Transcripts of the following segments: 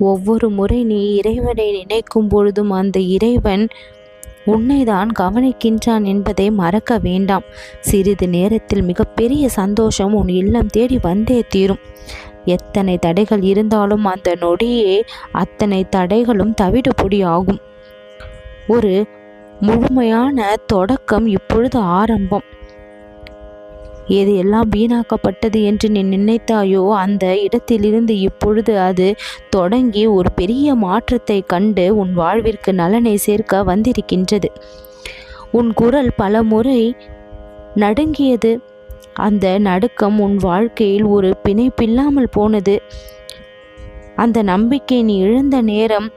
ஒவ்வொரு முறை நீ இறைவனை நினைக்கும் பொழுதும் அந்த இறைவன் உன்னைதான் கவனிக்கின்றான் என்பதை மறக்க வேண்டாம். சிறிது நேரத்தில் மிகப்பெரிய சந்தோஷம் உன் இல்லம் தேடி வந்தே தீரும். எத்தனை தடைகள் இருந்தாலும் அந்த நொடியே அத்தனை தடைகளும் தவிடுபொடி ஆகும். ஒரு முழுமையான தொடக்கம் இப்பொழுது ஆரம்பம். எது எல்லாம் வீணாக்கப்பட்டது என்று நீ நினைத்தாயோ அந்த இடத்திலிருந்து இப்பொழுது அது தொடங்கி ஒரு பெரிய மாற்றத்தை கண்டு உன் வாழ்விற்கு நலனை சேர்க்க வந்திருக்கின்றது. உன் குரல் பல முறை நடுங்கியது. அந்த நடுக்கம் உன் வாழ்க்கையில் ஒரு பிணைப்பில்லாமல் போனது. அந்த நம்பிக்கை நீ இழந்த நேரம்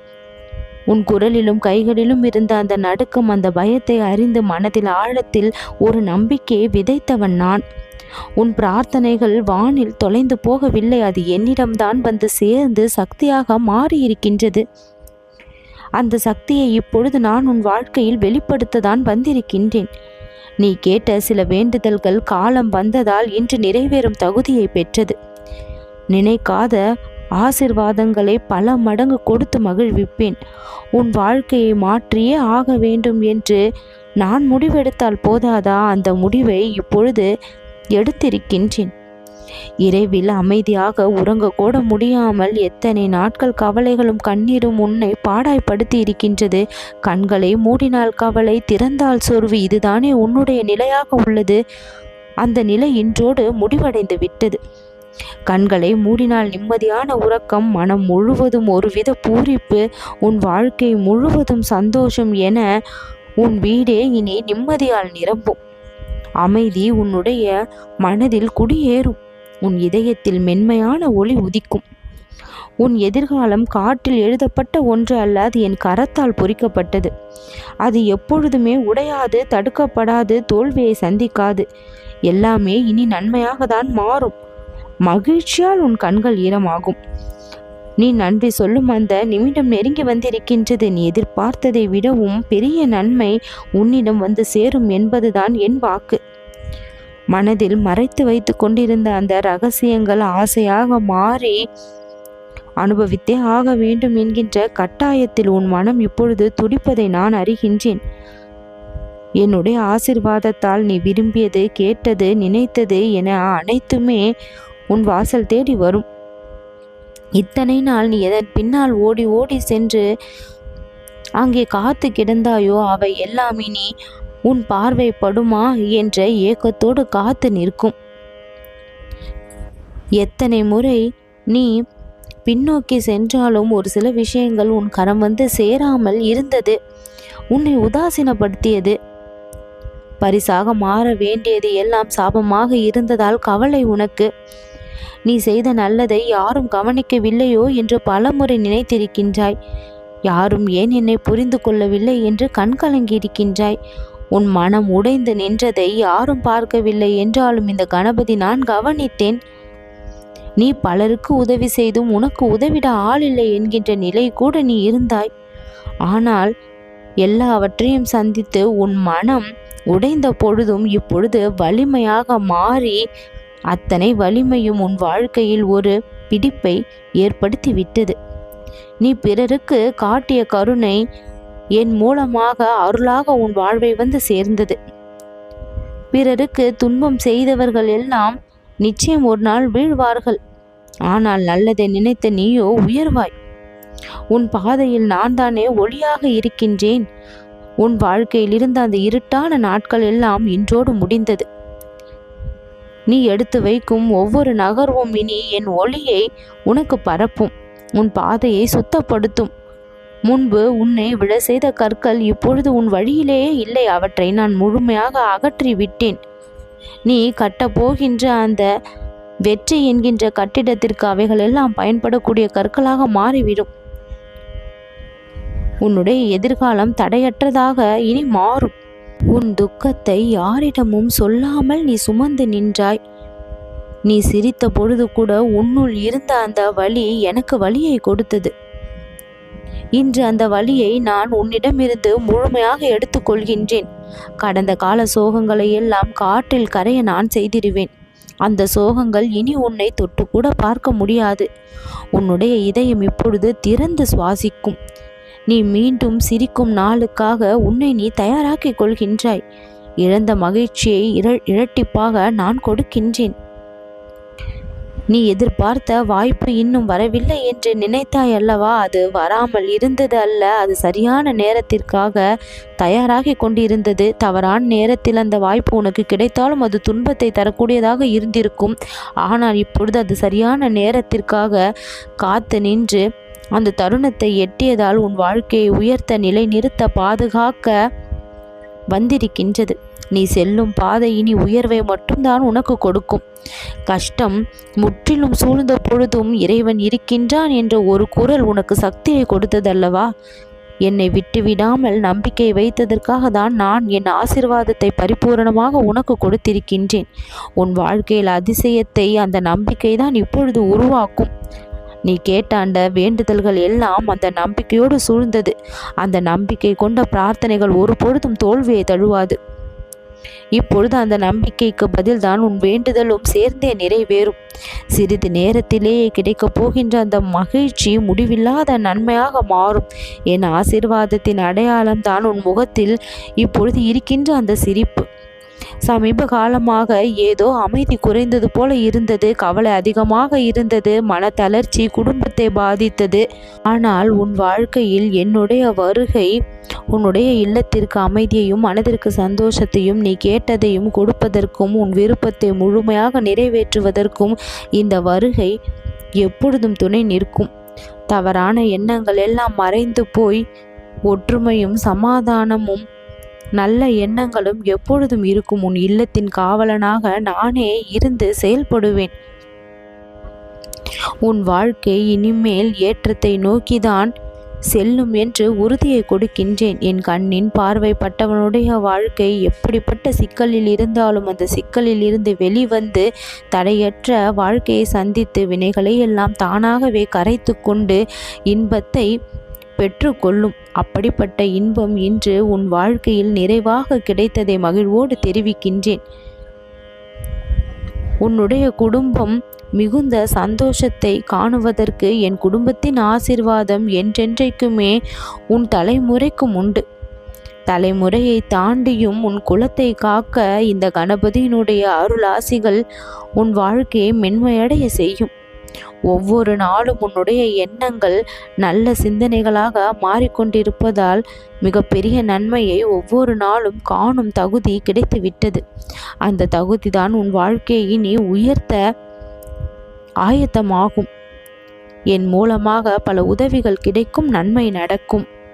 உன் குரலிலும் கைகளிலும் இருந்த அந்த நடுக்கம் அந்த பயத்தை அறிந்து மனதில் ஆழத்தில் ஒரு நம்பிக்கையை விதைத்தவன் நான். உன் பிரார்த்தனைகள் வானில் தொலைந்து போகவில்லை. அது என்னிடம்தான் வந்து சேர்ந்து சக்தியாக மாறியிருக்கின்றது. அந்த சக்தியை இப்பொழுது நான் உன் வாழ்க்கையில் வெளிப்படுத்ததான் வந்திருக்கின்றேன். நீ கேட்ட சில வேண்டுதல்கள் காலம் வந்ததால் இன்று நிறைவேறும் தகுதியை பெற்றது. நினைக்காத ஆசிர்வாதங்களை பல மடங்கு கொடுத்து மகிழ்விப்பேன். உன் வாழ்க்கையை மாற்றியே ஆக வேண்டும் என்று நான் முடிவெடுத்தால் போதாதா? அந்த முடிவை இப்பொழுது எடுத்திருக்கின்றேன். இரவில் அமைதியாக உறங்க கூட முடியாமல் எத்தனை நாட்கள் கவலைகளும் கண்ணீரும் உன்னை பாடாய்ப்படுத்தி இருக்கின்றது. கண்களை மூடினால் கவலை திறந்தால் சோர்வு இதுதானே உன்னுடைய நிலையாக உள்ளது. அந்த நிலை இன்றோடு முடிவடைந்து விட்டது கண்களை மூடினால் நிம்மதியான உறக்கம் மனம் முழுவதும் ஒருவித பூரிப்பு உன் வாழ்க்கை முழுவதும் சந்தோஷம் என உன் வீடே இனி நிம்மதியால் நிரம்பும். அமைதி உன்னுடைய மனதில் குடியேறும். உன் இதயத்தில் மென்மையான ஒளி உதிக்கும். உன் எதிர்காலம் காற்றில் எழுதப்பட்ட ஒன்று அல்ல அது என் கரத்தால் பொறிக்கப்பட்டது. அது எப்பொழுதுமே உடையாது தடுக்கப்படாது தோல்வியை சந்திக்காது. எல்லாமே இனி நன்மையாக தான் மாறும். மகிழ்ச்சியால் உன் கண்கள் ஈரமாகும். நீ நன்றி சொல்லும் அந்த நிமிடம் நெருங்கி வந்திருக்கின்றது. நீ எதிர்பார்த்ததை விடவும் பெரிய நன்மை உன்னிடம் வந்து சேரும் என்பதுதான் என் வாக்கு. மனதில் மறைத்து வைத்து கொண்டிருந்த அந்த ரகசியங்கள் ஆசையாக மாறி அனுபவித்தே ஆக வேண்டும் என்கின்ற கட்டாயத்தில் உன் மனம் இப்பொழுது துடிப்பதை நான் அறிகின்றேன். என்னுடைய ஆசிர்வாதத்தால் நீ விரும்பியது கேட்டது நினைத்தது என அனைத்துமே உன் வாசல் தேடி வரும். இத்தனை நாள் நீ எதன் பின்னால் ஓடி ஓடி சென்று அங்கே காத்து கிடந்தாயோ அவை எல்லாமே நீ உன் பார்வைப்படுமா என்ற ஏக்கத்தோடு காத்து நிற்கும். எத்தனை முறை நீ பின்னோக்கி சென்றாலும் ஒரு சில விஷயங்கள் உன் கரம் வந்து சேராமல் இருந்தது. உன்னை உதாசீனப்படுத்தியது. பரிசாக மாற வேண்டியது எல்லாம் சாபமாக இருந்ததால் கவலை உனக்கு. நீ செய்த நல்லதை யாரும் கவனிக்கவில்லையோ என்று பலமுறை நினைத்திருக்கின்றாய். யாரும் ஏன் என்னை புரிந்து கொள்ளவில்லை என்று கண்கலங்கியிருக்கின்றாய் உன் மனம் உடைந்து நின்றதை யாரும் பார்க்கவில்லை என்றாலும் இந்த கணபதி நான் கவனித்தேன். நீ பலருக்கு உதவி செய்தும் உனக்கு உதவிட ஆள் இல்லை என்கின்ற நிலை கூட நீ இருந்தாய். ஆனால் எல்லாவற்றையும் சந்தித்து உன் மனம் உடைந்த பொழுதும் இப்பொழுது வலிமையாக மாறி அத்தனை வலிமையும் உன் வாழ்க்கையில் ஒரு பிடிப்பை ஏற்படுத்தி விட்டது நீ பிறருக்கு காட்டிய கருணை என் மூலமாக அருளாக உன் வாழ்வை வந்து சேர்ந்தது. பிறருக்கு துன்பம் செய்தவர்கள் எல்லாம் நிச்சயம் ஒரு நாள் வீழ்வார்கள். ஆனால் நல்லதை நினைத்த நீயோ உயர்வாய். உன் பாதையில் நான் தானே ஒளியாக இருக்கின்றேன். உன் வாழ்க்கையில் இருந்த அந்த இருட்டான நாட்கள் எல்லாம் இன்றோடு முடிந்தது. நீ எடுத்து வைக்கும் ஒவ்வொரு நகர்வும் இனி என் ஒளியை உனக்கு பரப்பும். உன் பாதையை சுத்தப்படுத்தும். முன்பு உன்னை விழ செய்த கற்கள் இப்பொழுது உன் வழியிலேயே இல்லை. அவற்றை நான் முழுமையாக அகற்றி விட்டேன் நீ கட்டப்போகின்ற அந்த வெற்றி என்கின்ற கட்டிடத்திற்கு அவைகள் எல்லாம் பயன்படக்கூடிய கற்களாக மாறிவிடும். உன்னுடைய எதிர்காலம் தடையற்றதாக இனி மாறும். உன் துக்கத்தை யாரிடமும் சொல்லாமல் நீ சுமந்து நின்றாய். நீ சிரித்த பொழுது கூட உன்னுள் இருந்த அந்த வலி எனக்கு வழியை கொடுத்தது. இன்று அந்த வலியை நான் உன்னிடமிருந்து முழுமையாக எடுத்துக்கொள்கின்றேன் கடந்த கால சோகங்களை எல்லாம் காற்றில் கரைய நான் செய்திருவேன் அந்த சோகங்கள் இனி உன்னை தொட்டு கூட பார்க்க முடியாது. உன்னுடைய இதயம் இப்பொழுது திறந்து சுவாசிக்கும். நீ மீண்டும் சிரிக்கும் நாளுக்காக உன்னை நீ தயாராக்கிக் கொள்கின்றாய். இழந்த மகிழ்ச்சியை இர இரட்டிப்பாக நான் கொடுக்கின்றேன். நீ எதிர்பார்த்த வாய்ப்பு இன்னும் வரவில்லை என்று நினைத்தாய் அல்லவா? அது வராமல் இருந்தது அல்ல. அது சரியான நேரத்திற்காக தயாராகி கொண்டிருந்தது. தவறான நேரத்தில் அந்த வாய்ப்பு உனக்கு கிடைத்தாலும் அது துன்பத்தை தரக்கூடியதாக இருந்திருக்கும். ஆனால் இப்பொழுது அது சரியான நேரத்திற்காக காத்து நின்று அந்த தருணத்தை எட்டியதால் உன் வாழ்க்கையை உயர்த்த நிலை நிறுத்த பாதுகாக்க வந்திருக்கின்றது. நீ செல்லும் பாதை இனி உயர்வை மட்டும்தான் உனக்கு கொடுக்கும். கஷ்டம் முற்றிலும் சூழ்ந்த பொழுதும் இறைவன் இருக்கின்றான் என்ற ஒரு குரல் உனக்கு சக்தியை கொடுத்ததல்லவா? என்னை விட்டுவிடாமல் நம்பிக்கை வைத்ததற்காக தான் நான் என் ஆசிர்வாதத்தை பரிபூரணமாக உனக்கு கொடுத்திருக்கின்றேன். உன் வாழ்க்கையில் அதிசயத்தை அந்த நம்பிக்கை தான் இப்பொழுது உருவாக்கும். நீ கேட்டாண்ட வேண்டுதல்கள் எல்லாம் அந்த நம்பிக்கையோடு சூழ்ந்தது. அந்த நம்பிக்கை கொண்ட பிரார்த்தனைகள் ஒரு பொழுதும் தோல்வியை தழுவாது. இப்பொழுது அந்த நம்பிக்கைக்கு பதில்தான் உன் வேண்டுதலும் சேர்ந்தே நிறைவேறும். சிறிது நேரத்திலேயே கிடைக்கப் போகின்ற அந்த மகிழ்ச்சி முடிவில்லாத நன்மையாக மாறும். என் ஆசிர்வாதத்தின் அடையாளம் தான் உன் முகத்தில் இப்பொழுது இருக்கின்ற அந்த சிரிப்பு. சமீப காலமாக ஏதோ அமைதி குறைந்தது போல இருந்தது கவலை அதிகமாக இருந்தது மன தளர்ச்சி குடும்பத்தை பாதித்தது. ஆனால் உன் வாழ்க்கையில் என்னுடைய வருகை உன்னுடைய இல்லத்திற்கு அமைதியையும் மனதிற்கு சந்தோஷத்தையும் நீ கேட்டதையும் கொடுப்பதற்கும் உன் விருப்பத்தை முழுமையாக நிறைவேற்றுவதற்கும் இந்த வருகை எப்பொழுதும் துணை நிற்கும். தவறான எண்ணங்கள் எல்லாம் மறைந்து போய் ஒற்றுமையும் சமாதானமும் நல்ல எண்ணங்களும் எப்பொழுதும் இருக்கும் உன் இல்லத்தின் காவலனாக நானே இருந்து செயல்படுவேன். உன் வாழ்க்கை இனிமேல் ஏற்றத்தை நோக்கிதான் செல்லும் என்று உறுதியை கொடுக்கின்றேன். என் கண்ணின் பார்வைப்பட்டவனுடைய வாழ்க்கை எப்படிப்பட்ட சிக்கலில் இருந்தாலும் அந்த சிக்கலில் இருந்து வெளிவந்து தடையற்ற வாழ்க்கையை சந்தித்து வினைகளை எல்லாம் தானாகவே கரைத்து கொண்டு இன்பத்தை பெற்றுக்கொள்ளும். அப்படிப்பட்ட இன்பம் இன்று உன் வாழ்க்கையில் நிறைவாக கிடைத்ததை மகிழ்வோடு தெரிவிக்கின்றேன். உன்னுடைய குடும்பம் மிகுந்த சந்தோஷத்தை காணுவதற்கு என் குடும்பத்தின் ஆசிர்வாதம் என்றென்றைக்குமே உன் தலைமுறைக்கும் உண்டு. தலைமுறையை தாண்டியும் உன் குலத்தை காக்க இந்த கணபதியினுடைய அருளாசிகள் உன் வாழ்க்கையை மென்மையடைய செய்யும். ஒவ்வொரு நாளும் உன்னுடைய எண்ணங்கள் நல்ல சிந்தனைகளாக மாறிக்கொண்டிருப்பதால் மிகப்பெரிய நன்மையை ஒவ்வொரு நாளும் காணும் தகுதி கிடைத்துவிட்டது அந்த தகுதி தான் உன் வாழ்க்கையை நீ உயர்த்த ஆயத்தமாகும். என் மூலமாக பல உதவிகள் கிடைக்கும் நன்மை நடக்கும்.